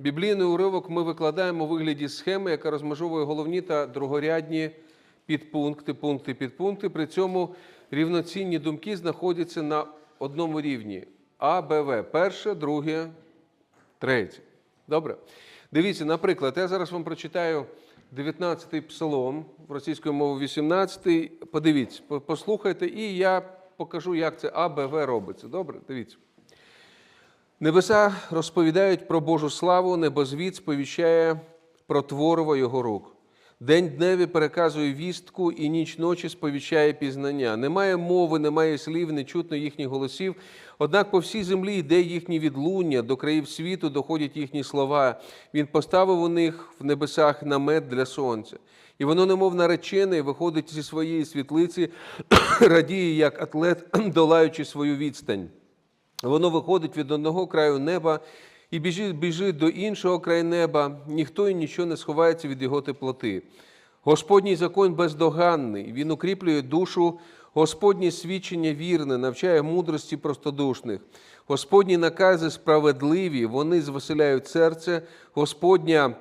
Біблійний уривок ми викладаємо у вигляді схеми, яка розмежовує головні та другорядні підпункти, пункти, підпункти. При цьому рівноцінні думки знаходяться на одному рівні А, Б, В. Перше, друге, третє. Добре. Дивіться, наприклад, я зараз вам прочитаю 19-й псалом в російською мовою 18-й. Подивіться, послухайте, і я покажу, як це А, Б, В робиться. Добре? Дивіться. Небеса розповідають про Божу славу, небозвід сповіщає про твориво його рук. День дневі переказує вістку, і ніч ночі сповіщає пізнання. Немає мови, немає слів, не чутно їхніх голосів. Однак по всій землі йде їхні відлуння, до країв світу доходять їхні слова. Він поставив у них в небесах намет для сонця. І воно, немов наречене, виходить зі своєї світлиці, радіє, як атлет, долаючи свою відстань. Воно виходить від одного краю неба і біжить, біжить до іншого краю неба. Ніхто і нічого не сховається від його теплоти. Господній закон бездоганний, він укріплює душу, Господнє свідчення вірне, навчає мудрості простодушних. Господні накази справедливі, вони звеселяють серце, Господня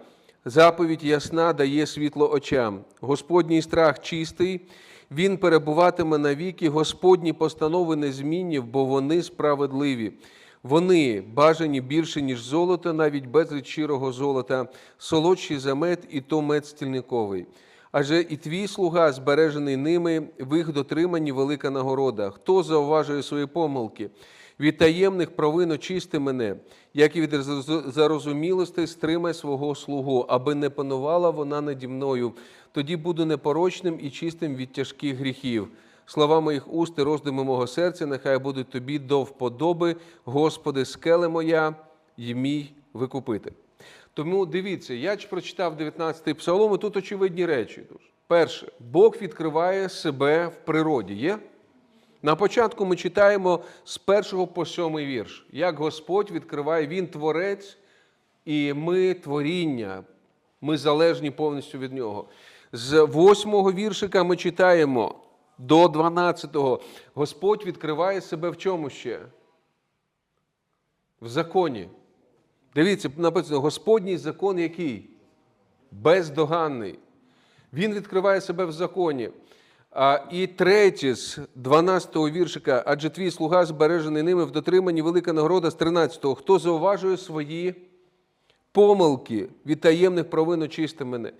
заповідь ясна дає світло очам. Господній страх чистий, він перебуватиме навіки, Господні постанови незмінні, бо вони справедливі. Вони бажані більше, ніж золото, навіть безліч щирого золота, солодший за мед, і то мед стільниковий. Адже і твій слуга, збережений ними, в їх дотриманні велика нагорода. Хто зауважує свої помилки? Від таємних провин очисти мене, як і від зарозумілостей стримай свого слугу, аби не панувала вона наді мною. Тоді буду непорочним і чистим від тяжких гріхів. Слова моїх уст і роздуми мого серця, нехай будуть тобі до вподоби, Господи, скеле моя й мій викупити. Тому дивіться, я ж прочитав 19-й псалом, і тут очевидні речі. Перше, Бог відкриває себе в природі. Є? На початку ми читаємо з першого по сьомий вірш, як Господь відкриває, Він творець, і ми творіння, ми залежні повністю від Нього. З восьмого віршика ми читаємо до 12-го. Господь відкриває себе в чому ще? В законі. Дивіться, написано, Господній закон який? Бездоганний. Він відкриває себе в законі. І третє з 12-го віршика, адже твій слуга збережений ними в дотриманні велика нагорода з 13-го. Хто зауважує свої помилки від таємних провин очисти мене?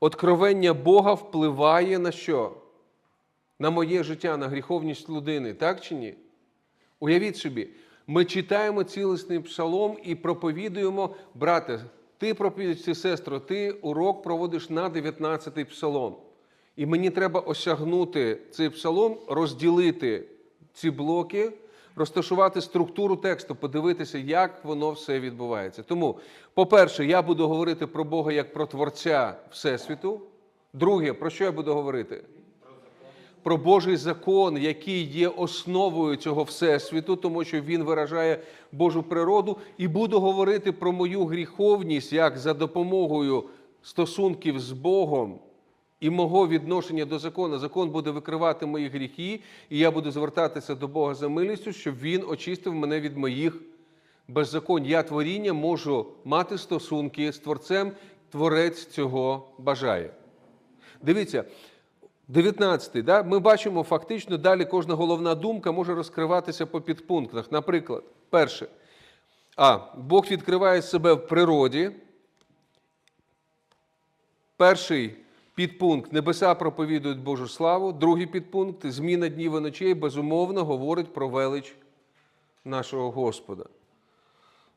Откровення Бога впливає на що? На моє життя, на гріховність людини, так чи ні? Уявіть собі, ми читаємо цілісний псалом і проповідуємо, брате, ти проповідуєш, сестро, ти урок проводиш на 19-й псалом. І мені треба осягнути цей псалом, розділити ці блоки, розташувати структуру тексту, подивитися, як воно все відбувається. Тому, по-перше, я буду говорити про Бога як про Творця Всесвіту. Друге, про що я буду говорити? Про Божий закон, який є основою цього всесвіту, тому що він виражає Божу природу, і буду говорити про мою гріховність як за допомогою стосунків з Богом і мого відношення до закону. Закон буде викривати мої гріхи, і я буду звертатися до Бога за милістю, щоб Він очистив мене від моїх беззаконь. Я творіння можу мати стосунки з Творцем, Творець цього бажає. Дивіться. 19. Да? Ми бачимо фактично далі кожна головна думка може розкриватися по підпунктах. Наприклад, перше. А. Бог відкриває себе в природі. Перший підпункт небеса проповідують Божу славу. Другий підпункт зміна днів і ночей безумовно говорить про велич нашого Господа.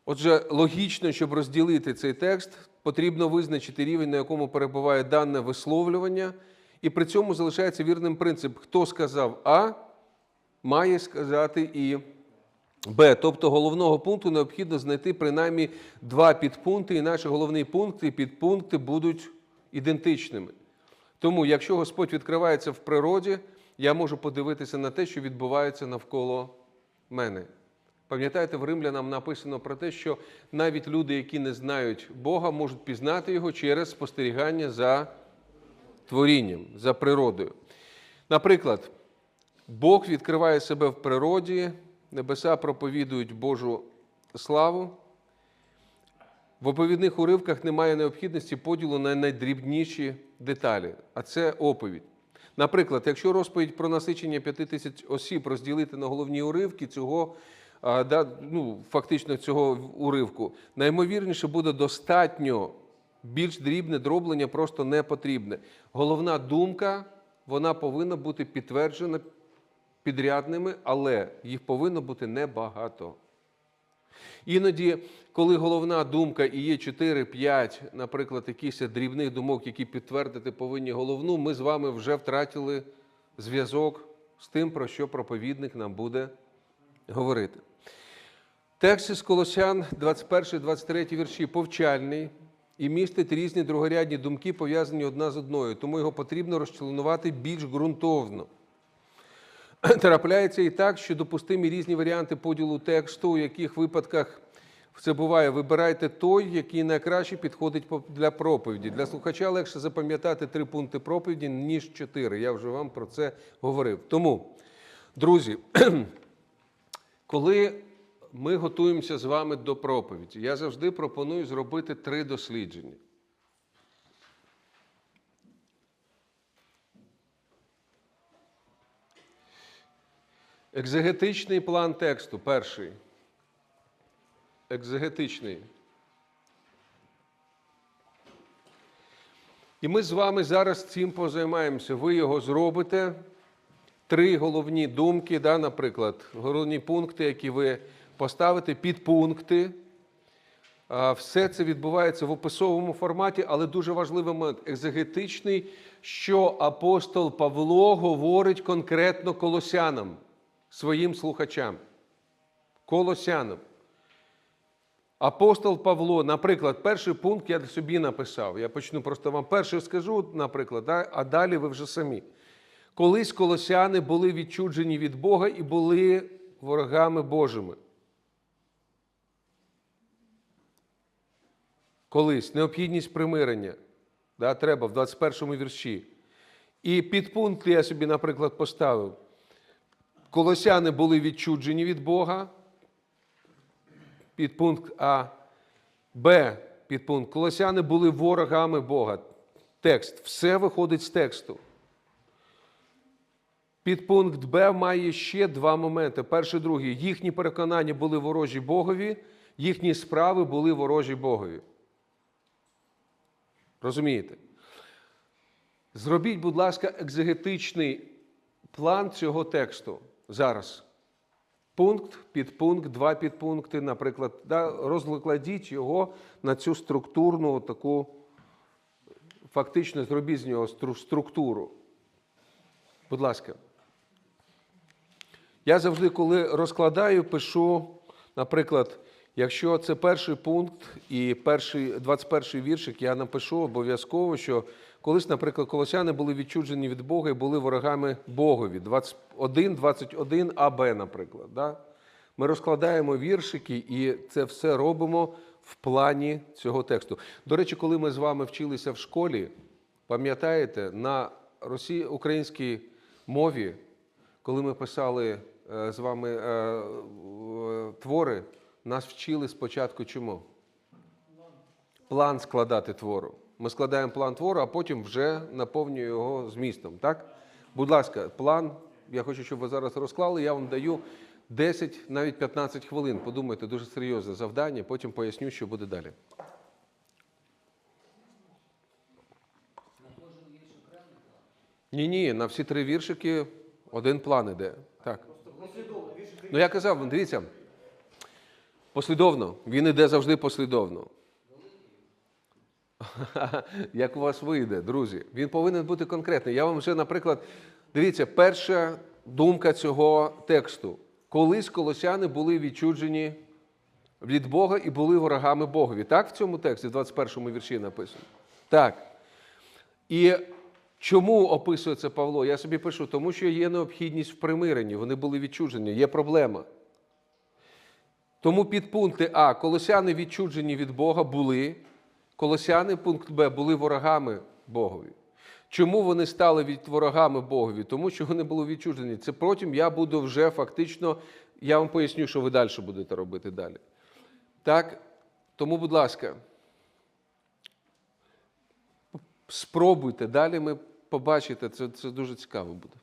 Отже, логічно, щоб розділити цей текст, потрібно визначити рівень, на якому перебуває дане висловлювання. І при цьому залишається вірним принцип: хто сказав А, має сказати і Б. Тобто головного пункту необхідно знайти принаймні два підпункти, і наші головні пункти і підпункти будуть ідентичними. Тому, якщо Господь відкривається в природі, я можу подивитися на те, що відбувається навколо мене. Пам'ятаєте, в римлянам написано про те, що навіть люди, які не знають Бога, можуть пізнати Його через спостерігання за творінням, за природою. Наприклад, Бог відкриває себе в природі, небеса проповідують Божу славу. В оповідних уривках немає необхідності поділу на найдрібніші деталі, а це оповідь. Наприклад, якщо розповідь про насичення п'яти тисяч осіб розділити на головні уривки цього, да, ну, фактично цього уривку, наймовірніше буде достатньо більш дрібне дроблення просто не потрібне. Головна думка вона повинна бути підтверджена підрядними, але їх повинно бути небагато. Іноді, коли головна думка і є 4-5, наприклад, якихось дрібних думок, які підтвердити повинні головну, ми з вами вже втратили зв'язок з тим, про що проповідник нам буде говорити. Текст із Колосян, 21-23 вірші, повчальний і містить різні другорядні думки, пов'язані одна з одною, тому його потрібно розчленувати більш ґрунтовно. Трапляється і так, що допустимі різні варіанти поділу тексту, у яких випадках це буває. Вибирайте той, який найкраще підходить для проповіді. Для слухача легше запам'ятати три пункти проповіді, ніж чотири. Я вже вам про це говорив. Тому, друзі, коли ми готуємося з вами до проповіді, я завжди пропоную зробити три дослідження. Екзегетичний план тексту перший. Екзегетичний. І ми з вами зараз цим позаймаємося. Ви його зробите. Три головні думки, да, наприклад, головні пункти, які ви поставите, підпункти. Все це відбувається в описовому форматі, але дуже важливий момент екзегетичний, що апостол Павло говорить конкретно колосянам, своїм слухачам. Колосянам. Апостол Павло, наприклад, перший пункт я собі написав. Я почну просто вам перший скажу, наприклад, а далі ви вже самі. Колись колосяни були відчуджені від Бога і були ворогами Божими. Колись необхідність примирення. Да, треба в 21 вірші. І підпункт я собі, наприклад, поставив. Колосяни були відчуджені від Бога. Підпункт А. Б. Підпункт. Колосяни були ворогами Бога. Текст. Все виходить з тексту. Підпункт Б має ще два моменти. Перший, другий. Їхні переконання були ворожі Богові, їхні справи були ворожі Богові. Розумієте? Зробіть, будь ласка, екзегетичний план цього тексту зараз. Пункт, підпункт, два підпункти, наприклад, да, розкладіть його на цю структурну таку, фактично зробіть з нього структуру. Будь ласка. Я завжди, коли розкладаю, пишу, наприклад, якщо це перший пункт і перший, 21 віршик, я напишу обов'язково, що колись, наприклад, колосяни були відчуджені від Бога і були ворогами Богові. 21, 21 АБ, наприклад. Да? Ми розкладаємо віршики і це все робимо в плані цього тексту. До речі, коли ми з вами вчилися в школі, пам'ятаєте, на росі... українській мові, коли ми писали е, з вами е, е, твори, нас вчили спочатку чому? План складати твору. Ми складаємо план твору, а потім вже наповнюємо його змістом. Так? Будь ласка, план. Я хочу, щоб ви зараз розклали. Я вам даю 10, навіть 15 хвилин. Подумайте, дуже серйозне завдання, потім поясню, що буде далі. Ні, ні, на всі три віршики один план іде. Так. Ну я казав, дивіться. Послідовно. Він іде завжди послідовно. Як у вас вийде, друзі? Він повинен бути конкретний. Я вам вже, наприклад, дивіться, перша думка цього тексту. Колись колосяни були відчуджені від Бога і були ворогами Богові. Так в цьому тексті, в 21 му вірші написано? Так. І чому описує це Павло? Я собі пишу, тому що є необхідність в примиренні, вони були відчужені, є проблема. Тому підпункти А. Колосяни відчуджені від Бога були. Колосяни, пункт Б, були ворогами Богові. Чому вони стали від ворогами Богові? Тому що вони були відчужені. Це потім я буду вже фактично, я вам поясню, що ви далі будете робити далі. Так, тому, будь ласка, спробуйте далі, ми побачите, це, це дуже цікаво буде.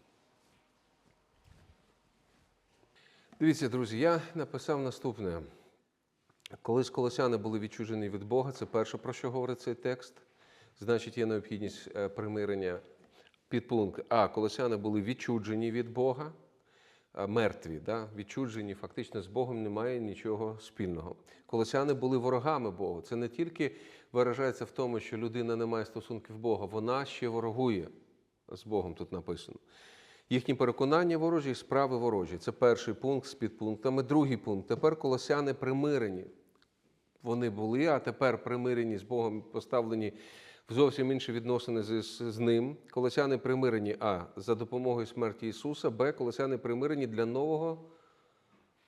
Дивіться, друзі, я написав наступне. Колись колосяни були відчужені від Бога, це перше, про що говорить цей текст. Значить, є необхідність е, примирення. Підпункт А. Колосяни були відчуджені від Бога, е, мертві, да? відчуджені, фактично з Богом немає нічого спільного. Колосяни були ворогами Бога. Це не тільки виражається в тому, що людина не має стосунків Бога, вона ще ворогує з Богом, тут написано. Їхні переконання ворожі, справи ворожі. Це перший пункт з підпунктами. Другий пункт. Тепер колосяни примирені. Вони були, а тепер примирені з Богом, поставлені в зовсім інші відносини з, з, ним. Колосяни примирені А. За допомогою смерті Ісуса, Б. Колосяни примирені для нового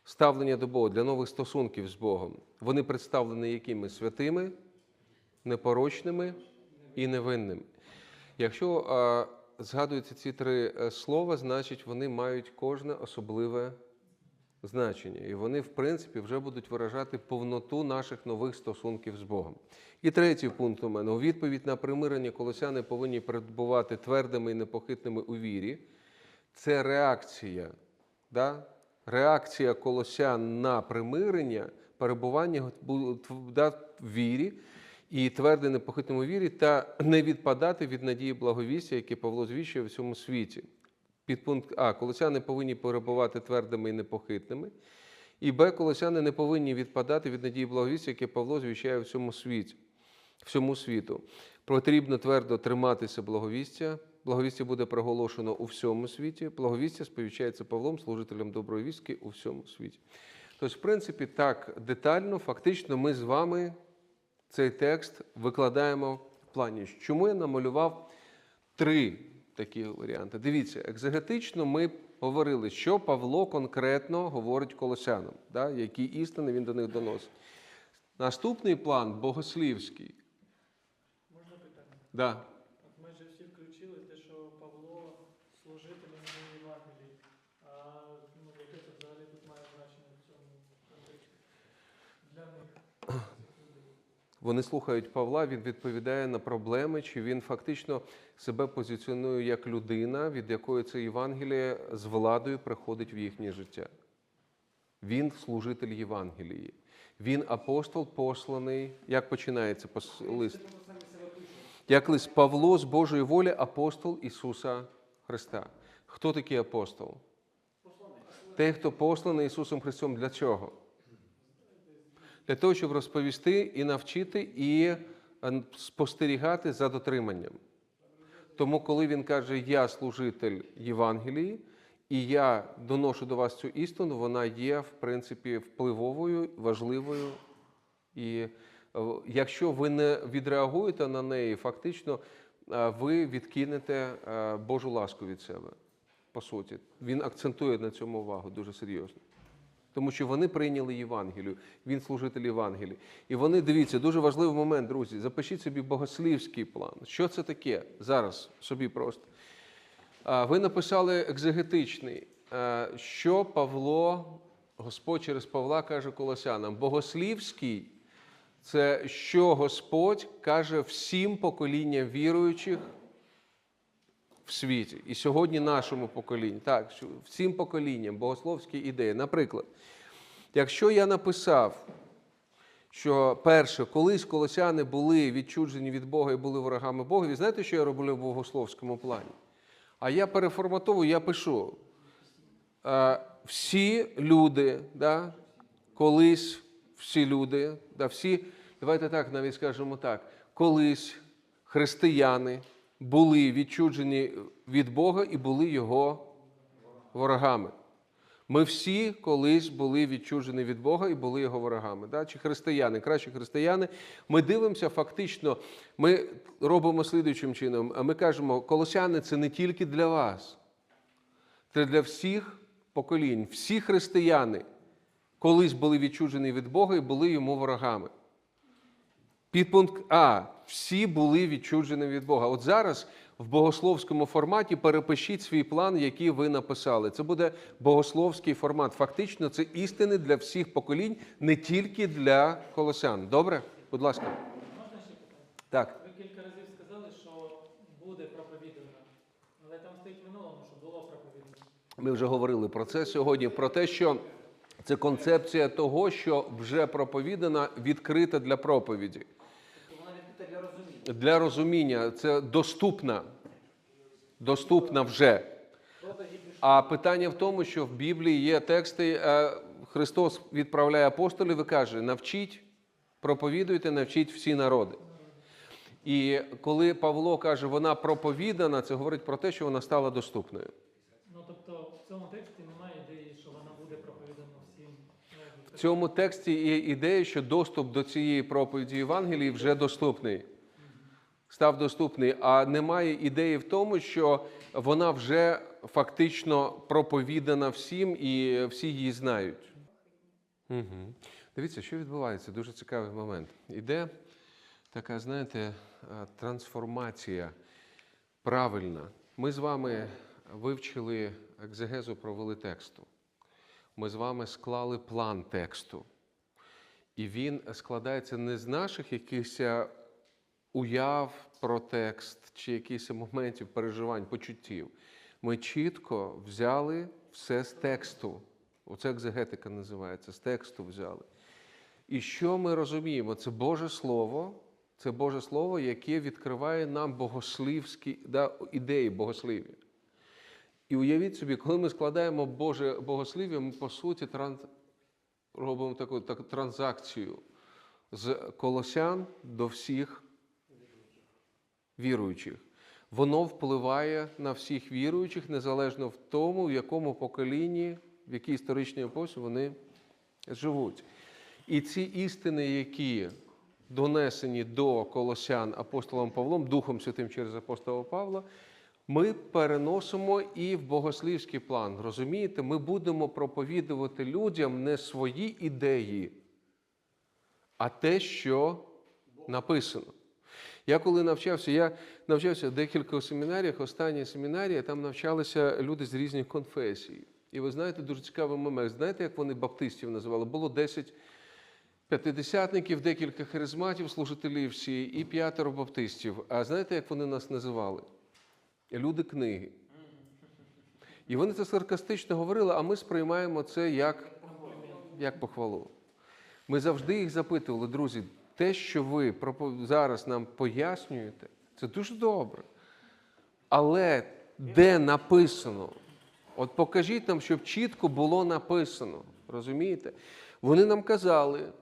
ставлення до Бога, для нових стосунків з Богом. Вони представлені якими святими, непорочними і невинними. Якщо а, згадуються ці три е, слова, значить вони мають кожне особливе значення. І вони, в принципі, вже будуть виражати повноту наших нових стосунків з Богом. І третій пункт у мене. У відповідь на примирення колосяни повинні перебувати твердими і непохитними у вірі. Це реакція. Да? Реакція колосян на примирення, перебування да, в вірі і твердо непохитному вірі, та не відпадати від надії благовістя, яке Павло звіщує в цьому світі. Підпункт А. Колосяни повинні перебувати твердими і непохитними. І Б. Колосяни не повинні відпадати від надії благовістя, яке Павло звіщає в цьому світі, всьому світу. Потрібно твердо триматися благовістя. Благовістя буде проголошено у всьому світі. Благовістя сповіщається Павлом, служителем доброї вістки у всьому світі. Тобто, в принципі, так детально, фактично, ми з вами цей текст викладаємо в плані. Чому я намалював три такі варіанти? Дивіться, екзегетично ми говорили, що Павло конкретно говорить колосянам, да, які істини він до них доносить. Наступний план богослівський. Можна питання? Да. От ми вже всі включили те, що Павло служитель на Євангелії. А ну, яке це взагалі тут має значення в цьому контексті? Для них. Вони слухають Павла, він відповідає на проблеми, чи він фактично себе позиціонує як людина, від якої це Євангеліє з владою приходить в їхнє життя. Він служитель Євангелії. Він апостол посланий. Як починається лист? Як лист Павло з Божої волі, апостол Ісуса Христа. Хто такий апостол? Той, хто посланий Ісусом Христом для чого? Для того, щоб розповісти і навчити, і е, спостерігати за дотриманням. Тому, коли він каже, я служитель Євангелії, і я доношу до вас цю істину, вона є, в принципі, впливовою, важливою. І е, якщо ви не відреагуєте на неї, фактично е, ви відкинете Божу ласку від себе. По суті, він акцентує на цьому увагу дуже серйозно. Тому що вони прийняли Євангелію, він служитель Євангелії. І вони, дивіться, дуже важливий момент, друзі. Запишіть собі богослівський план. Що це таке зараз собі просто? Ви написали екзегетичний, що Павло, Господь через Павла каже колосянам. Богослівський це що Господь каже всім поколінням віруючих в світі. І сьогодні нашому поколінню. Так, всім поколінням богословські ідеї. Наприклад, якщо я написав, що перше, колись колосяни були відчуджені від Бога і були ворогами Бога, ви знаєте, що я роблю в богословському плані? А я переформатовую, я пишу. е, Всі люди, да, колись всі люди, да, всі, давайте так навіть скажемо так, колись християни були відчуджені від Бога і були його ворогами. Ми всі колись були відчужені від Бога і були його ворогами. Да? Чи християни, краще християни. Ми дивимося, фактично, ми робимо слідуючим чином. Ми кажемо, колосяни це не тільки для вас, це для всіх поколінь. Всі християни колись були відчужені від Бога і були йому ворогами. Підпункт А. Всі були відчужені від Бога. От зараз в богословському форматі перепишіть свій план, який ви написали. Це буде богословський формат. Фактично, це істини для всіх поколінь, не тільки для колосян. Добре? Будь ласка. Можна ще питання? Так. Ви кілька разів сказали, що буде проповідано. Але там стоїть минулому, що було проповідано. Ми вже говорили про це сьогодні, про те, що це концепція того, що вже проповідана, відкрита для проповіді. Для розуміння. Для розуміння це доступна. Доступна вже. А питання в тому, що в Біблії є тексти, е, Христос відправляє апостолів і каже: навчіть, проповідуйте, навчіть всі народи. І коли Павло каже, вона проповідана, це говорить про те, що вона стала доступною. Ну тобто в цьому тексті немає ідеї, що вона буде проповідана всім. Ну, В цьому тексті є ідея, що доступ до цієї проповіді Євангелії вже доступний. Став доступний, а немає ідеї в тому, що вона вже фактично проповідана всім і всі її знають. Угу. Дивіться, що відбувається. Дуже цікавий момент. Іде така, знаєте, е, трансформація правильна. Ми з вами вивчили екзегезу провели тексту. Ми з вами склали план тексту. І він складається не з наших якихось е, уяв про текст чи якихось моментів переживань, почуттів. Ми чітко взяли все з тексту. Оце екзегетика називається, з тексту взяли. І що ми розуміємо? Це Боже Слово, це Боже Слово, яке відкриває нам богослівські да, ідеї богослів'я. І уявіть собі, коли ми складаємо Боже богослів'я, ми по суті транс... робимо таку, таку транзакцію з колосян до всіх віруючих. Воно впливає на всіх віруючих, незалежно в тому, в якому поколінні, в якій історичній епосі вони живуть. І ці істини, які донесені до колосян апостолом Павлом, Духом Святим через апостола Павла, ми переносимо і в богослівський план. Розумієте, ми будемо проповідувати людям не свої ідеї, а те, що написано. Я коли навчався, я навчався в декількох семінаріях, останні семінарії, там навчалися люди з різних конфесій. І ви знаєте, дуже цікавий момент. Знаєте, як вони баптистів називали? Було 10 п'ятидесятників, декілька харизматів, служителів всі, і п'ятеро баптистів. А знаєте, як вони нас називали? Люди книги. І вони це саркастично говорили, а ми сприймаємо це як, як похвалу. Ми завжди їх запитували, друзі, те, що ви зараз нам пояснюєте, це дуже добре. Але де написано? От покажіть нам, щоб чітко було написано. Розумієте? Вони нам казали,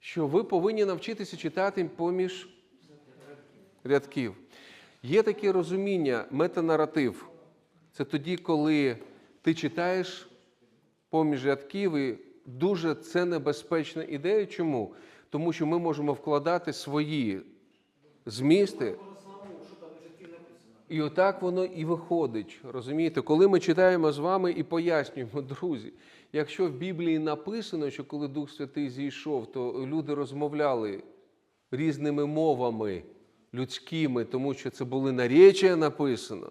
що ви повинні навчитися читати поміж рядків. Є таке розуміння, метанаратив. Це тоді, коли ти читаєш поміж рядків, і дуже це небезпечна ідея. Чому? Тому що ми можемо вкладати свої змісти. І отак воно і виходить. Розумієте, коли ми читаємо з вами і пояснюємо, друзі, якщо в Біблії написано, що коли Дух Святий зійшов, то люди розмовляли різними мовами людськими, тому що це були наречія написано.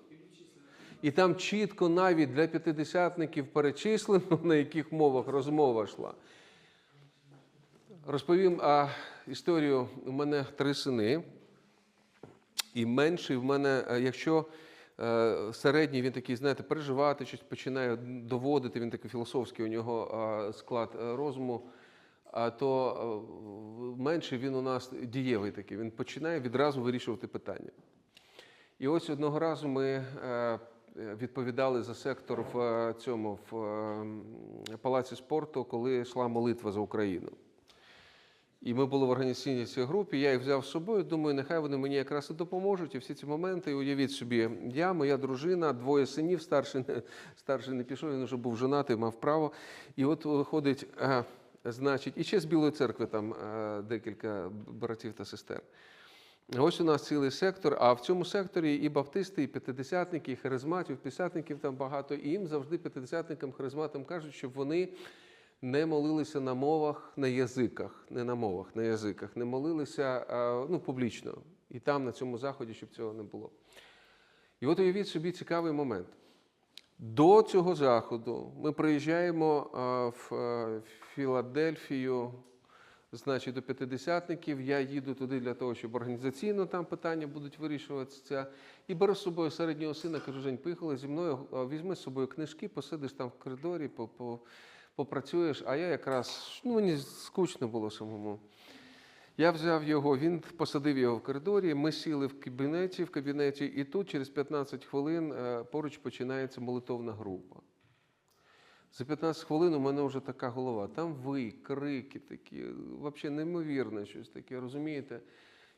І там чітко навіть для п'ятидесятників перечислено, на яких мовах розмова йшла. Розповім а, історію. У мене три сини. І менший в мене, е, якщо е, середній він такий, знаєте, переживати, щось починає доводити, він такий філософський у нього склад е, розуму, то е, менший він у нас дієвий такий, він починає відразу вирішувати питання. І ось одного разу ми е, відповідали за сектор в е, цьому в палаці спорту, коли йшла молитва за Україну. І ми були в організаційній цій групі, я їх взяв з собою, думаю, нехай вони мені якраз і допоможуть. І всі ці моменти, і уявіть собі, я, моя дружина, двоє синів, старший, старший не пішов, він вже був женатий, мав право. І от виходить, значить, і ще з Білої церкви там е, декілька братів та сестер. Ось у нас цілий сектор, а в цьому секторі і баптисти, і п'ятидесятники, і харизматів, п'ятдесятників там багато. І їм завжди п'ятидесятникам, харизматам кажуть, щоб вони не молилися на мовах, на язиках, не на мовах, на язиках, не молилися ну, публічно. І там, на цьому заході, щоб цього не було. І от уявіть собі цікавий момент. До цього заходу ми приїжджаємо в Філадельфію значить, до п'ятидесятників. Я їду туди для того, щоб організаційно там питання будуть вирішуватися. І беру з собою середнього сина, кажу, Жень, поїхали зі мною, візьми з собою книжки, посидиш там в коридорі, по, по, попрацюєш. А я якраз, ну мені скучно було самому. Я взяв його, він посадив його в коридорі. Ми сіли в кабінеті, в кабінеті, і тут через 15 хвилин е, поруч починається молитовна група. За 15 хвилин у мене вже така голова. Там ви, крики такі, взагалі неймовірне щось таке, розумієте?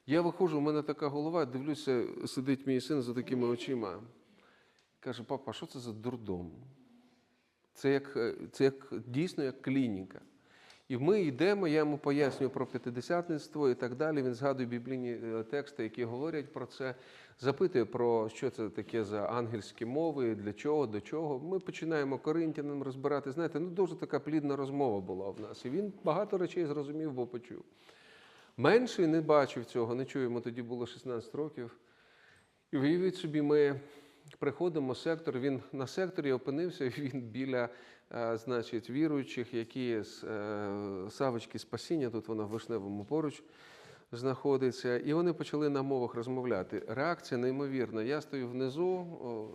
Я виходжу, у мене така голова, дивлюся, сидить мій син за такими очима. Каже, папа, що це за дурдом? Це як, е, це як дійсно як клініка. І ми йдемо, я йому пояснюю про п'ятидесятництво і так далі. Він згадує біблійні е, тексти, які говорять про це, запитує про що це таке за ангельські мови, для чого, до чого. Ми починаємо коринтянам розбирати. Знаєте, ну дуже така плідна розмова була в нас. І він багато речей зрозумів, бо почув. Менший не бачив цього, не йому тоді було 16 років. І уявіть собі, ми приходимо сектор. Він на секторі опинився, він біля е, значить, віруючих, які з е, Савочки Спасіння, тут вона в Вишневому поруч знаходиться. І вони почали на мовах розмовляти. Реакція неймовірна. Я стою внизу,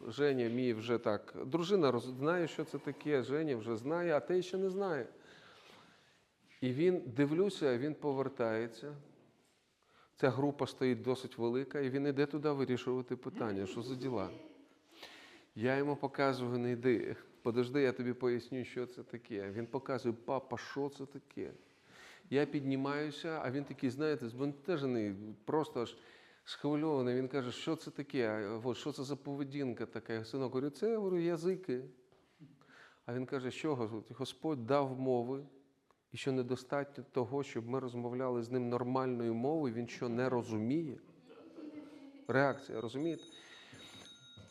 Женя мій вже так. Дружина знає, що це таке, Женя вже знає, а те ще не знає. І він дивлюся, він повертається. Ця група стоїть досить велика, і він іде туди вирішувати питання, що за діла. Я йому показую, не йди. Подожди, я тобі поясню, що це таке. Він показує, папа, що це таке. Я піднімаюся, а він такий, знаєте, збентежений, просто аж схвильований. Він каже, що це таке? От, що це за поведінка така? Я синок говорю, це говорю, язики. А він каже, що Господь дав мови, і що недостатньо того, щоб ми розмовляли з ним нормальною мовою, він що не розуміє. Реакція, розумієте?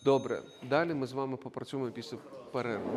Добре, далі ми з вами попрацюємо після перерви.